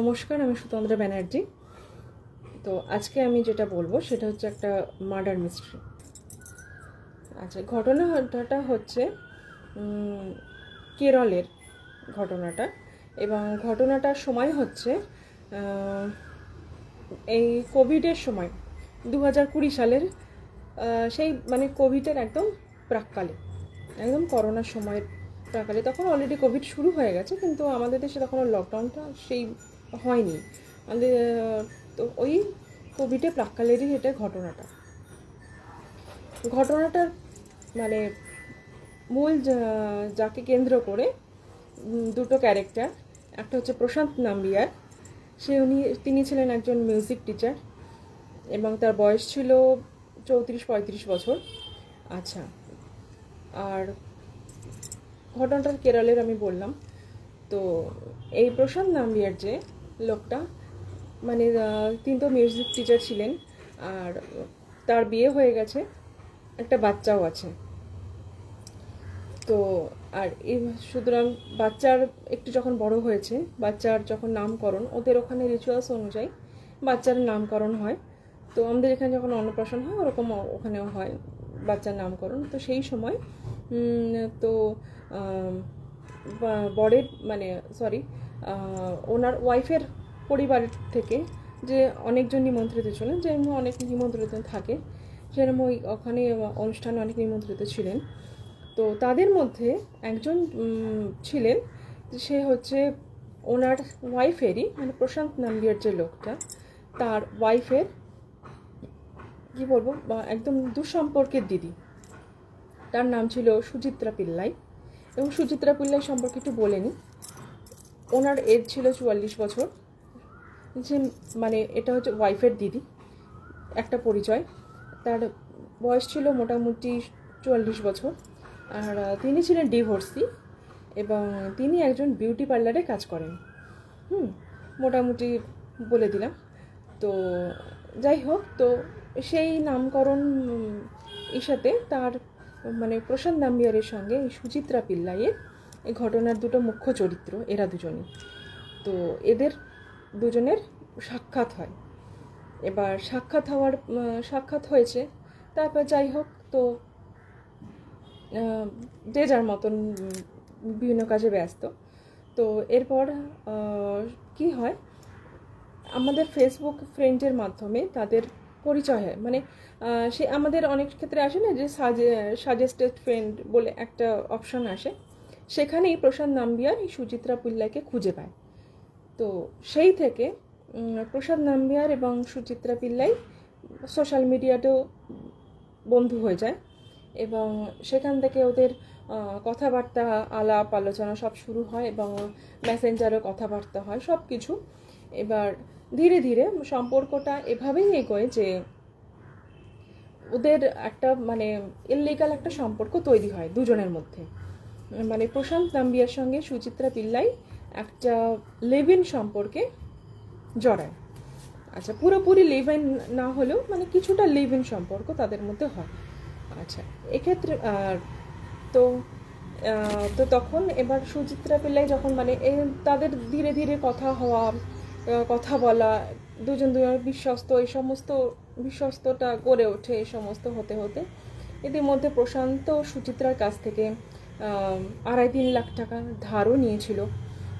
নমস্কার, আমি সুতন্দ্রা ব্যানার্জি। তো আজকে আমি যেটা বলব, সেটা হচ্ছে একটা মার্ডার মিস্ট্রি। আচ্ছা ঘটনাটা হচ্ছে কেরলের ঘটনাটা। এবং ঘটনাটার সময় হচ্ছে এই কোভিডের সময় দু হাজার কুড়ি সালের সেই মানে কোভিডের একদম প্রাককালে, একদম করোনার সময়ের প্রাকালে তখন অলরেডি কোভিড শুরু হয়ে গেছে, কিন্তু আমাদের দেশে তখন লকডাউনটা সেই হয়নি। আমাদের তো ওই কোভিডের প্রাককালেরই এটা ঘটনাটা। ঘটনাটার মানে মূল যাকে কেন্দ্র করে দুটো ক্যারেক্টার একটা হচ্ছে প্রশান্ত নাম্বিয়ার। সে উনি, তিনি ছিলেন একজন মিউজিক টিচার এবং তার বয়স ছিল চৌত্রিশ, পঁয়ত্রিশ বছর। আচ্ছা আর ঘটনাটা কেরলের আমি বললাম। তো এই প্রশান্ত নাম্বিয়ার যে লোকটা। মানে তিনি তো মিউজিক টিচার ছিলেন, আর তার বিয়ে হয়ে গেছে, একটা বাচ্চাও আছে। তো, আর এই সুতরাং বাচ্চার একটু যখন বড় হয়েছে, বাচ্চার যখন নামকরণ, ওদের ওখানে রিচুয়ালস অনুযায়ী বাচ্চার নামকরণ হয়। তো আমাদের এখানে যখন অন্নপ্রাশন হয়, ওরকম ওখানেও হয় বাচ্চার নামকরণ। তো সেই সময় তো বরের মানে সরি ওনার ওয়াইফের পরিবার থেকে যে অনেকজন নিমন্ত্রিত ছিলেন যেরকম অনেক নিমন্ত্রিত থাকে। সেরকম ওই ওখানে অনুষ্ঠানে অনেক নিমন্ত্রিত ছিলেন। তো তাদের মধ্যে একজন ছিলেন, সে হচ্ছে ওনার ওয়াইফেরই মানে প্রশান্ত নাম্বিয়ার যে লোকটা, তার ওয়াইফের, কি বলব একদম দুঃসম্পর্কের দিদি। তার নাম ছিল সুচিত্রা পিল্লাই। এবং সুচিত্রা পিল্লাই সম্পর্কে একটু বলে নিই ওনার এজ ছিল চুয়াল্লিশ বছর। যে মানে এটা হচ্ছে ওয়াইফের দিদি, একটা পরিচয়। তার বয়স ছিল মোটামুটি চুয়াল্লিশ বছর। আর তিনি ছিলেন ডিভোর্সি এবং তিনি একজন বিউটি পার্লারে কাজ করেন। হুম, মোটামুটি বলে দিলাম। তো যাই হোক, তো সেই নামকরণ ইসাতে তার মানে প্রশান্ত নাম্বিয়ারের সঙ্গে সুচিত্রা পিল্লাইয়ের এই ঘটনার দুটো মুখ্য চরিত্র, এরা দুজনই। তো এদের দুজনের সাক্ষাৎ হয়। এবার সাক্ষাৎ হওয়ার সাক্ষাৎ হয়েছে। তারপর যাই হোক, তো যে যার মতন বিভিন্ন কাজে ব্যস্ত। তো এরপর কি হয়, আমাদের ফেসবুক ফ্রেন্ডের মাধ্যমে তাদের পরিচয় হয়। মানে সে আমাদের অনেক ক্ষেত্রে আসে না যে, সাজে সাজেস্টেড ফ্রেন্ড বলে একটা অপশন আসে। সেখানেই প্রশান্ত নাম্বিয়ার এই সুচিত্রা পিল্লাইকে খুঁজে পায়। তো সেই থেকে প্রসাদ নাম্বিয়ার এবং সুচিত্রা পিল্লাই সোশ্যাল মিডিয়াতেও বন্ধু হয়ে যায় এবং সেখান থেকে ওদের কথাবার্তা, আলাপ, আলোচনা সব শুরু হয় এবং মেসেঞ্জারে কথাবার্তা হয়, সব কিছু। এবার ধীরে ধীরে সম্পর্কটা এভাবেই এগোয় যে ওদের একটা মানে ইললিগাল একটা সম্পর্ক তৈরি হয় দুজনের মধ্যে। মানে প্রশান্ত নাম্বিয়ার সঙ্গে সুচিত্রা পিল্লাই একটা লিভ ইন সম্পর্কে জড়ায়। আচ্ছা পুরোপুরি লেভেন না হলেও মানে কিছুটা লিভ ইন সম্পর্ক তাদের মধ্যে হয়। আচ্ছা এক্ষেত্রে তো তো তখন এবার সুচিত্রা পিল্লাই যখন মানে তাদের ধীরে ধীরে কথা হওয়া কথা বলা, দুজন দুজন বিশ্বস্ত, এই সমস্ত বিশ্বস্তটা গড়ে ওঠে, এই সমস্ত হতে হতে। এদের মধ্যে প্রশান্ত সুচিত্রার কাছ থেকে আড়াই তিন লাখ টাকা ধারও নিয়েছিল।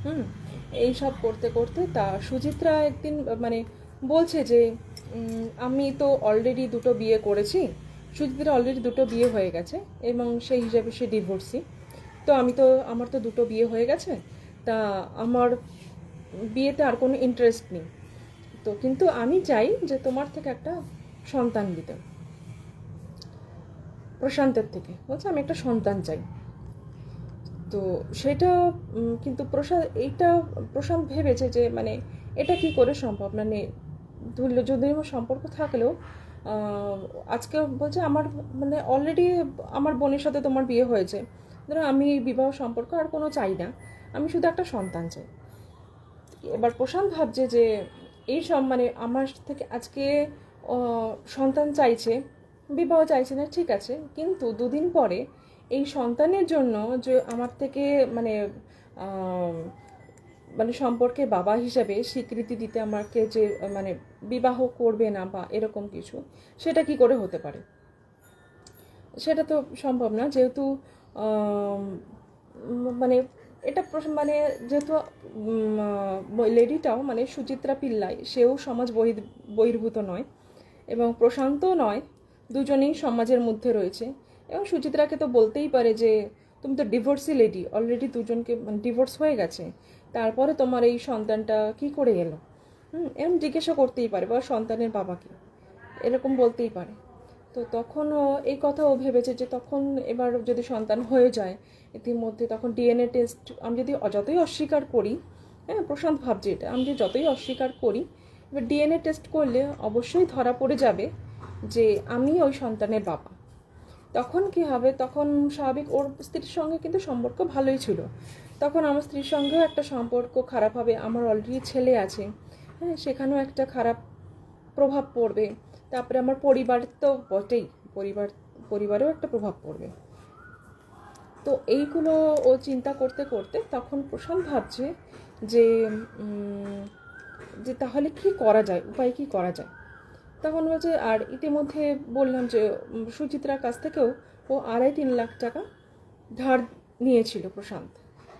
হুম? এই সব করতে করতে তা সুচিত্রা একদিন মানে বলছে যে আমি তো অলরেডি দুটো বিয়ে করেছি সুচিত্রা অলরেডি দুটো বিয়ে হয়ে গেছে এবং সেই হিসাবে সে ডিভোর্সি তো আমি তো, আমার তো দুটো বিয়ে হয়ে গেছে, তা আমার বিয়েতে আর কোনো ইন্টারেস্ট নেই। তো কিন্তু আমি চাই যে তোমার থেকে একটা সন্তান দিতে। প্রশান্তের থেকে। বলছে, আমি একটা সন্তান চাই। তো সেটা কিন্তু প্রশান্ত এইটা প্রশান্ত ভেবেছে যে মানে এটা কি করে সম্ভব? মানে ধরল যদি আমার সম্পর্ক থাকলেও আজকে বলছে আমার মানে অলরেডি আমার বোনের সাথে তোমার বিয়ে হয়েছে। ধরো আমি বিবাহ সম্পর্ক আর কোনো চাই না। আমি শুধু একটা সন্তান চাই। এবার প্রশান্ত ভাবছে যে, এই সব মানে আমার থেকে আজকে সন্তান চাইছে, বিবাহ চাইছে না, ঠিক আছে। কিন্তু দুদিন পরে এই সন্তানের জন্য যে আমার থেকে মানে মানে সম্পর্কে বাবা হিসাবে স্বীকৃতি দিতে আমাকে যে মানে বিবাহ করবে না বা এরকম কিছু, সেটা কি করে হতে পারে? সেটা তো সম্ভব না, যেহেতু মানে এটা মানে যেহেতু লেডিটাও মানে সুচিত্রা পিল্লাই, সেও সমাজ বহি বহির্ভূত নয় এবং প্রশান্তও নয়, দুজনেই সমাজের মধ্যে রয়েছে। এবং সুচিত্রাকে তো বলতেই পারে যে, তুমি তো ডিভোর্সি লেডি অলরেডি দুজনকে মানে ডিভোর্স হয়ে গেছে। তারপরে তোমার এই সন্তানটা কি করে এলো? হুম এরকম জিজ্ঞাসা করতেই পারে, বা সন্তানের বাবাকে। এরকম বলতেই পারে। তো তখন এই কথা ও ভেবেছে যে, তখন এবার যদি সন্তান হয়ে যায়, ইতিমধ্যে তখন ডিএনএ টেস্ট আমি যদি যতই অস্বীকার করি হ্যাঁ প্রশান্ত ভাবছে এটা, আমি যদি যতই অস্বীকার করি, এবার ডিএনএ টেস্ট করলে অবশ্যই ধরা পড়ে যাবে যে, আমি ওই সন্তানের বাবা। তখন কি হবে? তখন স্বাভাবিক ওর স্ত্রীর সঙ্গে কিন্তু সম্পর্ক ভালোই ছিল। তখন আমার স্ত্রীর সঙ্গেও একটা সম্পর্ক খারাপ হবে। আমার অলরেডি ছেলে আছে। হ্যাঁ সেখানেও একটা খারাপ প্রভাব পড়বে। তারপরে আমার পরিবার তো বটেই। পরিবার, পরিবারেও একটা প্রভাব পড়বে। তো এইগুলো ও চিন্তা করতে করতে তখন প্রশান্ত ভাবছে যে যে তাহলে কি করা যায়? উপায় কি করা যায়? তখন বলছে, আর ইতিমধ্যে বললাম যে সুচিত্রার কাছ থেকেও ও আড়াই তিন লাখ টাকা ধার নিয়েছিল প্রশান্ত।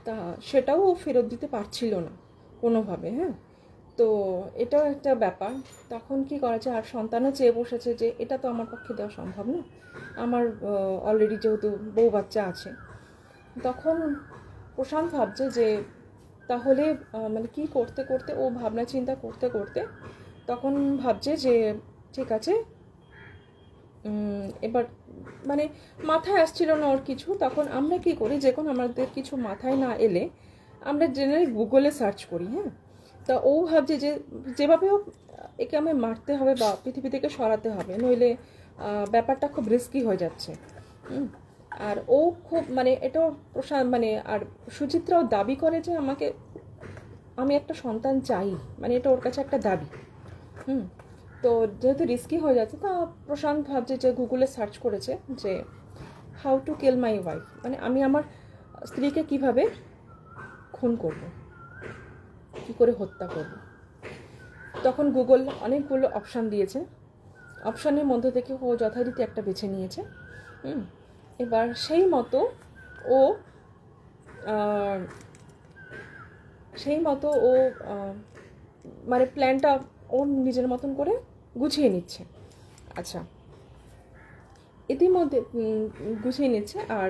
তা সেটাও ও ফেরত দিতে পারছিল না কোনোভাবে হ্যাঁ? তো এটাও একটা ব্যাপার। তখন কি করা যায় আর সন্তানও চেয়ে বসেছে যে, এটা তো আমার পক্ষে দেওয়া সম্ভব না। আমার অলরেডি যেহেতু বউ বাচ্চা আছে। তখন প্রশান্ত ভাবছে যে, তাহলে মানে কি করতে করতে, ও ভাবনা চিন্তা করতে করতে তখন ভাবছে যে ঠিক আছে? এবার মানে মাথায় আসছিল না ওর কিছু, তখন আমরা কি করি, যে কোনো আমাদের কিছু মাথায় না এলে আমরা জেনারেল গুগলে সার্চ করি হ্যাঁ? তা ও ভাবছে যে, যেভাবে হোক, একে আমায় মারতে হবে বা পৃথিবী থেকে সরাতে হবে, নইলে ব্যাপারটা খুব রিস্কি হয়ে যাচ্ছে। আর ও খুব মানে এটাও মানে আর সুচিত্রাও দাবি করে যে আমাকে, আমি একটা সন্তান চাই মানে এটা ওর কাছে একটা দাবি। হুম তো যেহেতু রিস্কি হয়ে যাচ্ছে, তা প্রশান্ত ভাবছে যে গুগলে সার্চ করেছে যে how to kill my wife মানে আমি আমার স্ত্রীকে কীভাবে খুন করব, কি করে হত্যা করব। তখন গুগল অনেকগুলো অপশান দিয়েছে। অপশানের মধ্যে থেকে ও যথারীতি একটা বেছে নিয়েছে। এবার সেই মতো ও সেই মতো ও মানে প্ল্যানটা ও নিজের মতন করে গুছিয়ে নিচ্ছে। আচ্ছা। ইতিমধ্যে গুছিয়ে নিচ্ছে আর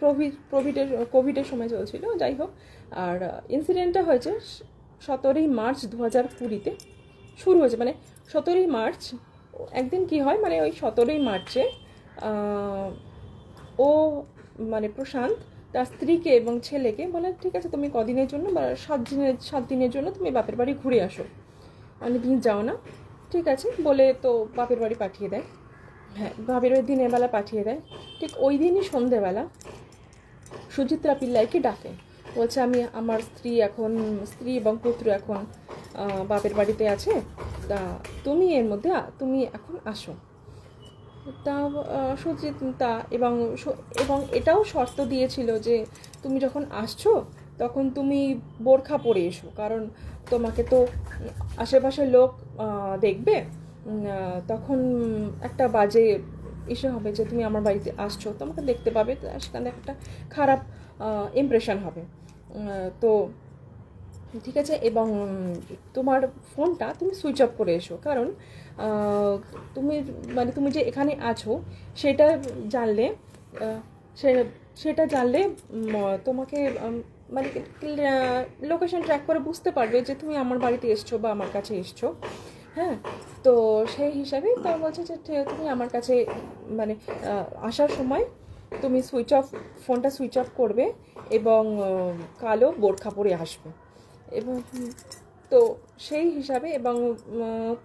প্রভিড প্রভিডের কোভিডের সময় চলছিল, যাই হোক। আর ইনসিডেন্টটা হয়েছে সতেরোই মার্চ দু হাজার কুড়িতে শুরু হয়েছে। মানে সতেরোই মার্চ, একদিন কি হয় মানে ওই সতেরোই মার্চে ও মানে প্রশান্ত তার স্ত্রীকে এবং ছেলেকে বলে, ঠিক আছে, তুমি কদিনের জন্য বা সাত দিনের সাত দিনের জন্য তুমি বাপের বাড়ি ঘুরে আসো। অনেক দিন যাও না। ঠিক আছে, বলে তো বাপের বাড়ি পাঠিয়ে দেয়। হ্যাঁ বাপের বাড়ি দিনের বেলা পাঠিয়ে দেয়। ঠিক ওই দিনই সন্ধেবেলা সুচিত্রা পিল্লাইকে ডাকে। বলছে, আমি আমার স্ত্রী এখন, স্ত্রী এবং পুত্র এখন বাপের বাড়িতে আছে। তা তুমি এর মধ্যে তুমি এখন আসো। তা সুচিন্তা এবং এবং এটাও শর্ত দিয়েছিল যে, তুমি যখন আসছো তখন তুমি বোরখা পরে এসো, কারণ তোমাকে তো আশেপাশের লোক দেখবে। তখন একটা বাজে ইসে হবে যে তুমি আমার বাড়িতে আসছো, তোমাকে দেখতে পাবে সেখানে একটা খারাপ ইমপ্রেশন হবে। তো ঠিক আছে, এবং তোমার ফোনটা তুমি সুইচ অফ করে এসো, কারণ তুমি মানে তুমি যে এখানে আছো, সেটা জানলে সেটা জানলে তোমাকে মানে লোকেশন ট্র্যাক করে বুঝতে পারবে যে তুমি আমার বাড়িতে এসছো বা আমার কাছে এসছো। হ্যাঁ? তো সেই হিসাবে তো বলছে যে তুমি আমার কাছে মানে আসার সময় তুমি সুইচ অফ ফোনটা সুইচ অফ করবে এবং কালো বোরখা পরে আসবে। এবং তো সেই হিসাবে এবং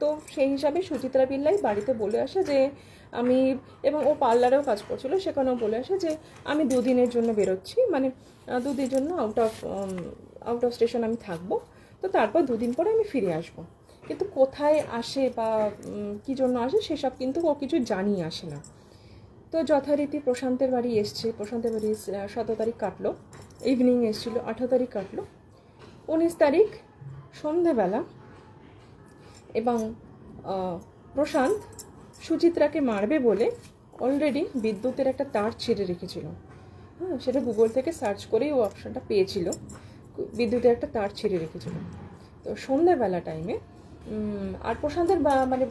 তো সেই হিসাবে সুচিত্রা পিল্লাই বাড়িতে বলে আসে যে আমি এবং ও পার্লারেও কাজ করছিল, সেখানেও বলে আসে যে আমি দুদিনের জন্য বেরোচ্ছি মানে দুদিনের জন্য out of out of station আমি থাকব। তো তারপর দুদিন পরে আমি ফিরে আসব। কিন্তু কোথায় আসে বা কী জন্য আসে সেসব কিন্তু ও কিছু জানিয়ে আসে না। তো যথারীতি প্রশান্তের বাড়ি এসছে, প্রশান্তের বাড়ি সতেরো তারিখ কাটলো ইভিনিং এসেছিল, আঠেরো তারিখ কাটলো। উনিশ তারিখ সন্ধেবেলা এবং প্রশান্ত সুচিত্রাকে মারবে বলে অলরেডি বিদ্যুতের একটা তার ছিঁড়ে রেখেছিল। হ্যাঁ সেটা গুগল থেকে সার্চ করেই ও অপশানটা পেয়েছিল। বিদ্যুতের একটা তার ছিঁড়ে রেখেছিল। তো সন্ধ্যাবেলা টাইমে আর প্রশান্তের মানে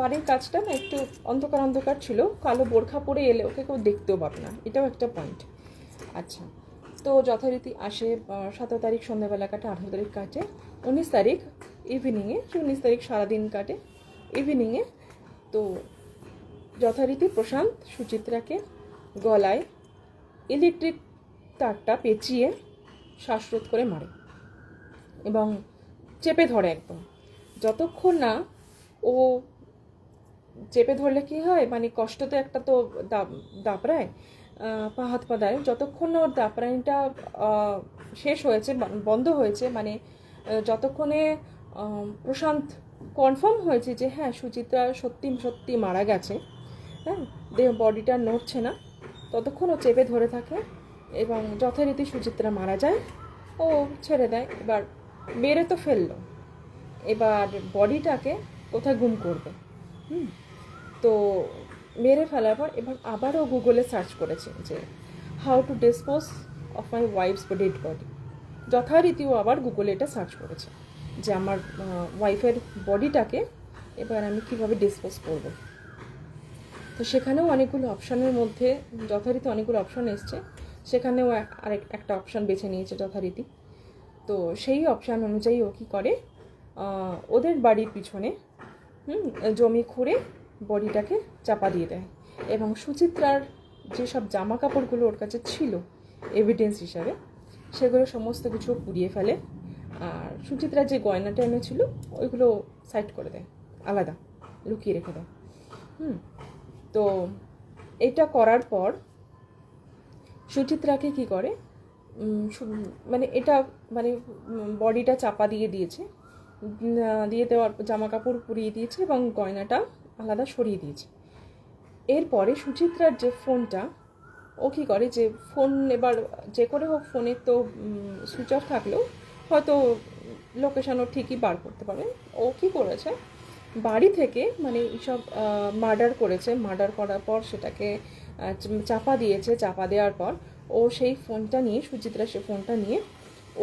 বাড়ির কাজটা না একটু অন্ধকার অন্ধকার ছিল। কালো বোরখা পরে এলে ওকে কেউ দেখতেও পাবে না। এটাও একটা পয়েন্ট আচ্ছা তো যথারীতি আসে সতেরো তারিখ সন্ধ্যাবেলা কাটে, আঠেরো তারিখ কাটে। উনিশ তারিখ ইভিনিংয়ে উনিশ তারিখ সারাদিন কাটে। ইভিনিংয়ে তো যথারীতি প্রশান্ত, সুচিত্রাকে গলায় ইলেকট্রিক তারটা পেঁচিয়ে শ্বাসরোধ করে মারে এবং চেপে ধরে একদম। যতক্ষণ না ও চেপে ধরলে কি হয়? মানে কষ্ট তো একটা তো দাপ- দাপড়ায় পা হাত পা দেয়। যতক্ষণ না ওর দাপড়ানিটা শেষ হয়েছে বন্ধ হয়েছে মানে যতক্ষণে প্রশান্ত কনফার্ম হয়েছে যে হ্যাঁ সুচিত্রা সত্যি সত্যি মারা গেছে। হ্যাঁ দেহ বডিটা নড়ছে না। ততক্ষণ ও চেপে ধরে থাকে এবং যথারীতি সুচিত্রা মারা যায়। ও ছেড়ে দেয়। এবার মেরে তো ফেলল। এবার বডিটাকে কোথায় গুম করবে? হুম, তো মেরে ফেলার পর এবার আবারও গুগলে সার্চ করেছে যে how to dispose of my wife's dead body যথারীতি ও আবার গুগলে এটা সার্চ করেছে। যে আমার ওয়াইফের বডিটাকে এবার আমি কীভাবে ডিসপোজ করব। তো সেখানেও অনেকগুলো অপশানের মধ্যে, যথারীতি অনেকগুলো অপশান এসছে। সেখানেও আরেক, একটা অপশান বেছে নিয়েছে যথারীতি। তো সেই অপশান অনুযায়ী ও কী করে ওদের বাড়ির পিছনে জমি খুঁড়ে বডিটাকে চাপা দিয়ে দেয়। এবং সুচিত্রার যেসব জামা কাপড়গুলো ওর কাছে ছিল এভিডেন্স হিসাবে, সেগুলো সমস্ত কিছু পুড়িয়ে ফেলে। আর সুচিত্রা যে গয়নাটা এনেছিল, ওইগুলো সাইড করে দেয় আলাদা, লুকিয়ে রেখে দেয় হুম। তো এটা করার পর সুচিত্রাকে কি করে? মানে এটা মানে বডিটা চাপা দিয়ে দিয়েছে। দিয়ে দেওয়ার জামা কাপড় পুড়িয়ে দিয়েছে এবং গয়নাটা আলাদা সরিয়ে দিয়েছে। এরপরে সুচিত্রার যে ফোনটা, ও কী করে যে ফোন এবার, যে করে হোক ফোনে তো সুইচ অফ থাকলেও হয়তো লোকেশন ও ঠিকই বার করতে পারবে ও কী করেছে? বাড়ি থেকে মানে এইসব মার্ডার করেছে। মার্ডার করার পর সেটাকে চাপা দিয়েছে। চাপা দেওয়ার পর ও সেই ফোনটা নিয়ে, সুচিত্রা সে ফোনটা নিয়ে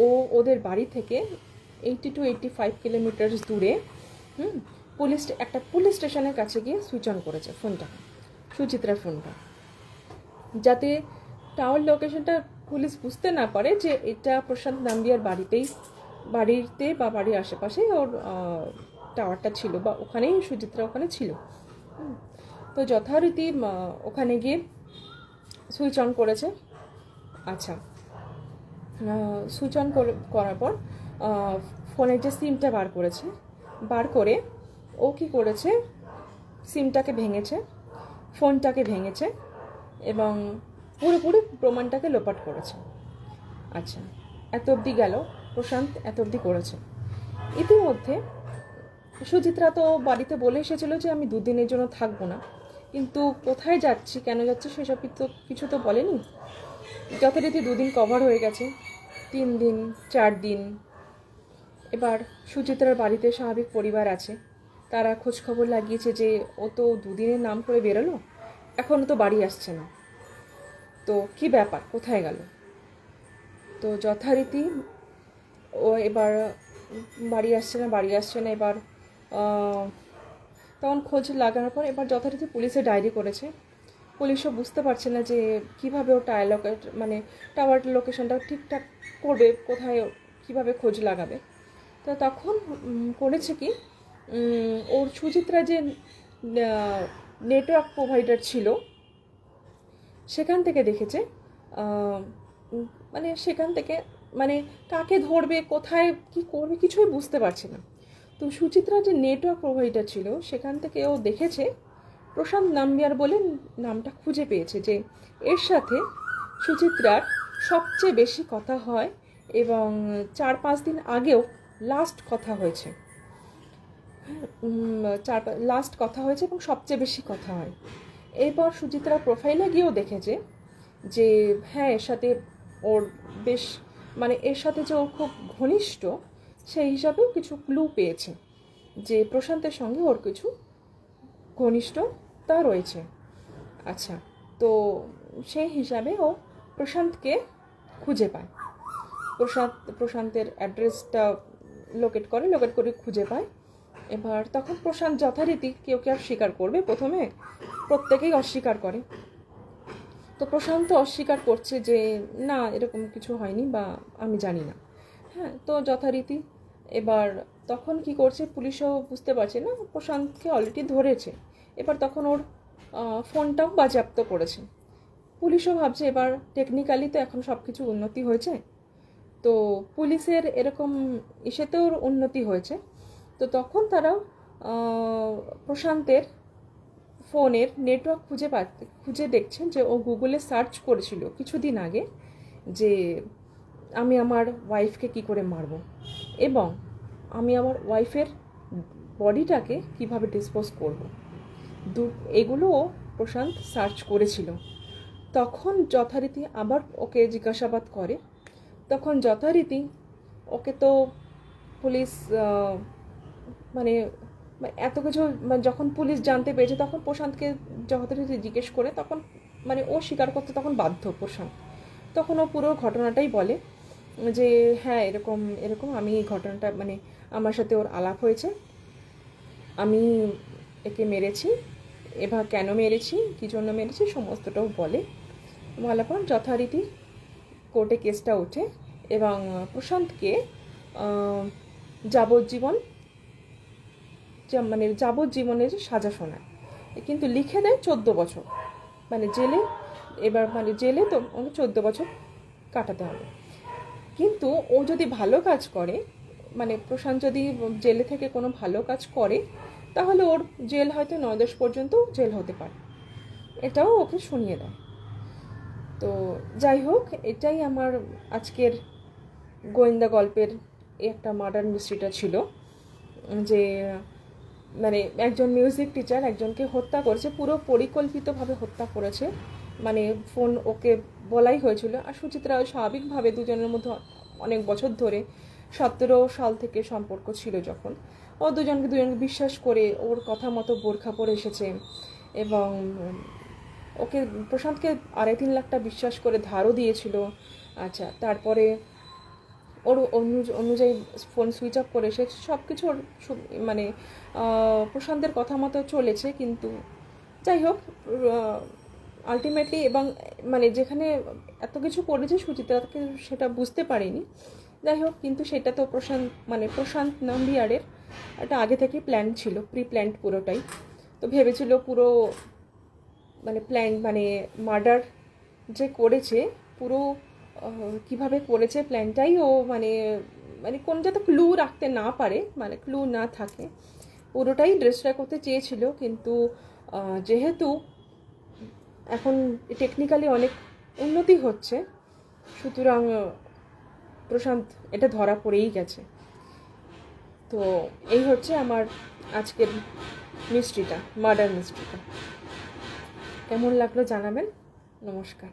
ও ওদের বাড়ি থেকে eighty to eighty five kilometres দূরে, হুম পুলিশ একটা পুলিশ স্টেশনের কাছে গিয়ে সুইচ অন করেছে ফোনটা, সুচিত্রার ফোনটা। যাতে টাওয়ার লোকেশনটা পুলিশ বুঝতে না পারে যে এটা প্রশান্ত নাম্বিয়ার বাড়িতেই, বাড়িতে বা বাড়ির আশেপাশে ওর টাওয়ারটা ছিল বা ওখানেই সুচিত্রা ওখানে ছিল। তো যথারীতি ওখানে গিয়ে সুইচ অন করেছে। আচ্ছা। সুইচ অন করার পর ফোনের যে সিমটা বার করেছে, বার করে ও কি করেছে? সিমটাকে ভেঙেছে, ফোনটাকে ভেঙেছে এবং পুরোপুরি প্রমাণটাকে লোপাট করেছে। আচ্ছা এত অবধি গেল, প্রশান্ত এত অবধি করেছে। ইতিমধ্যে সুচিত্রা তো বাড়িতে বলে এসেছিল যে আমি দুদিনের জন্য থাকব না, কিন্তু কোথায় যাচ্ছি, কেন যাচ্ছি সেসব তো কিছু তো বলেনি? যথারীতি দুদিন কভার হয়ে গেছে, তিন দিন, চার দিন। এবার সুচিত্রার বাড়িতে স্বাভাবিক পরিবার আছে। তারা খোঁজখবর লাগিয়েছে যে ও তো দুদিনের নাম করে বেরোলো এখনও তো বাড়ি আসছে না। তো কি ব্যাপার? কোথায় গেল? তো যথারীতি ও এবার বাড়ি আসছে না, বাড়ি আসছে না, এবার তখন খোঁজ লাগানোর পর এবার যথারীতি পুলিশে ডায়েরি করেছে। পুলিশও বুঝতে পারছে না যে কীভাবে ও লোকেট মানে টাওয়ার লোকেশনটা ঠিকঠাক করবে, কোথায় কীভাবে খোঁজ লাগাবে। তো তখন করেছে কি ওর সুচিত্রা যে নেটওয়ার্ক প্রোভাইডার ছিল সেখান থেকে দেখেছে মানে সেখান থেকে মানে কাকে ধরবে কোথায় কি করবে কিছুই বুঝতে পারছে না। তো সুচিত্রা যে নেটওয়ার্ক প্রোভাইডার ছিল সেখান থেকে ও দেখেছে প্রশান্ত নাম্বিয়ার বলে নামটা খুঁজে পেয়েছে যে এর সাথে সুচিত্রার সবচেয়ে বেশি কথা হয় এবং চার পাঁচ দিন আগেও লাস্ট কথা হয়েছে। উম, চার লাস্ট কথা হয়েছে এবং সবচেয়ে বেশি কথা হয়। এরপর সুচিত্রা প্রোফাইলে গিয়েও দেখেছে যে হ্যাঁ এর সাথে ওর বেশ মানে এর সাথে যে ও খুব ঘনিষ্ঠ, সেই হিসাবেও কিছু ক্লু পেয়েছে যে প্রশান্তের সঙ্গে ওর কিছু ঘনিষ্ঠতা রয়েছে। আচ্ছা তো সেই হিসাবে ও প্রশান্তকে খুঁজে পায়। প্রশান্ত, প্রশান্তের অ্যাড্রেসটা লোকেট করে লোকেট করে খুঁজে পায়। এবার তখন প্রশান্ত যথারীতি কেউ কে আর স্বীকার করবে প্রথমে। প্রত্যেকেই অস্বীকার করে। তো প্রশান্ত অস্বীকার করছে যে, না, এরকম কিছু হয়নি বা আমি জানি না। হ্যাঁ তো যথারীতি এবার তখন কি করছে পুলিশও বুঝতে পারছে না, প্রশান্তকে অলরেডি ধরেছে। এবার তখন ওর ফোনটাও বাজেয়াপ্ত করেছে। পুলিশও ভাবছে এবার টেকনিক্যালি তো এখন সব কিছু উন্নতি হয়েছে। তো পুলিশের এরকম ইসেতেও উন্নতি হয়েছে। তো তখন তারা আহ, প্রশান্তের ফোনের নেটওয়ার্ক খুঁজে পা খুঁজে দেখছেন যে ও গুগলে সার্চ করেছিল কিছুদিন আগে যে আমি আমার ওয়াইফকে কি করে মারব এবং আমি আমার ওয়াইফের বডিটাকে কীভাবে ডিসপোজ করব। দু এগুলোও প্রশান্ত সার্চ করেছিল। তখন যথারীতি আবার ওকে জিজ্ঞাসাবাদ করে। তখন যথারীতি ওকে তো পুলিশ মানে মানে এত কিছু মানে যখন পুলিশ জানতে পেরেছে, তখন প্রশান্তকে যথারীতি জিজ্ঞেস করে, তখন মানে ও স্বীকার করতে তখন বাধ্য প্রশান্ত। তখন ও পুরো ঘটনাটাই বলে যে হ্যাঁ এরকম এরকম আমি এই ঘটনাটা মানে আমার সাথে ওর আলাপ হয়েছে। আমি একে মেরেছি, এবার কেন মেরেছি, কী জন্য মেরেছি, সমস্তটাও বলে। পর যথারীতি কোর্টে কেসটা ওঠে এবং প্রশান্তকে যাবজ্জীবন মানে যাবজ্জীবনের সাজা শোনায়। কিন্তু লিখে দেয় চোদ্দ বছর। মানে জেলে, এবার মানে জেলে তো ওকে চোদ্দ বছর কাটাতে হবে। কিন্তু ও যদি ভালো কাজ করে মানে প্রশান্ত যদি জেলে থেকে কোনো ভালো কাজ করে, তাহলে ওর জেল হয়তো নয় দশ পর্যন্ত জেল হতে পারে। এটাও ওকে শুনিয়ে দেয়। তো যাই হোক, এটাই আমার আজকের গোয়েন্দা গল্পের একটা মার্ডার মিস্ট্রিটা ছিল। যে মানে একজন মিউজিক টিচার একজনকে হত্যা করেছে, পুরো পরিকল্পিতভাবে হত্যা করেছে। মানে ফোন ওকে বলাই হয়েছিল। আর সুচিত্রা স্বাভাবিকভাবে দুজনের মধ্যে অনেক বছর ধরে সতেরো সাল থেকে সম্পর্ক ছিল যখন। ও দুজনকে দুজনকে বিশ্বাস করে ওর কথা মতো বোরখা পরে এসেছে এবং ওকে প্রশান্তকে আড়াই তিন লাখটা বিশ্বাস করে ধারও দিয়েছিল। আচ্ছা তারপরে ওর অনু- অনুযায়ী ফোন সুইচ অফ করে সে সব কিছু ওর মানে প্রশান্তের কথা মতো চলেছে, কিন্তু যাই হোক আলটিমেটলি এবং মানে যেখানে এত কিছু করেছে সুচিত্রাকে সেটা বুঝতে পারিনি। যাই হোক, কিন্তু সেটা তো প্রশান্ত মানে প্রশান্ত নাম্বিয়ারের একটা আগে থেকে প্ল্যান ছিল প্রি প্ল্যান্ড পুরোটাই। তো ভেবেছিল পুরো মানে প্ল্যান মানে মার্ডার যে করেছে, পুরো কীভাবে করেছে প্ল্যানটাই ও মানে মানে কোন যাতে ক্লু রাখতে না পারে মানে ক্লু না থাকে। পুরোটাই ড্রেসটা করতে চেয়েছিল, কিন্তু যেহেতু এখন টেকনিক্যালি অনেক উন্নতি হচ্ছে, সুতরাং, প্রশান্ত, এটা ধরা পড়েই গেছে। তো এই হচ্ছে আমার আজকের মিস্ট্রিটা মার্ডার মিস্ট্রিটা কেমন লাগল জানাবেন? নমস্কার।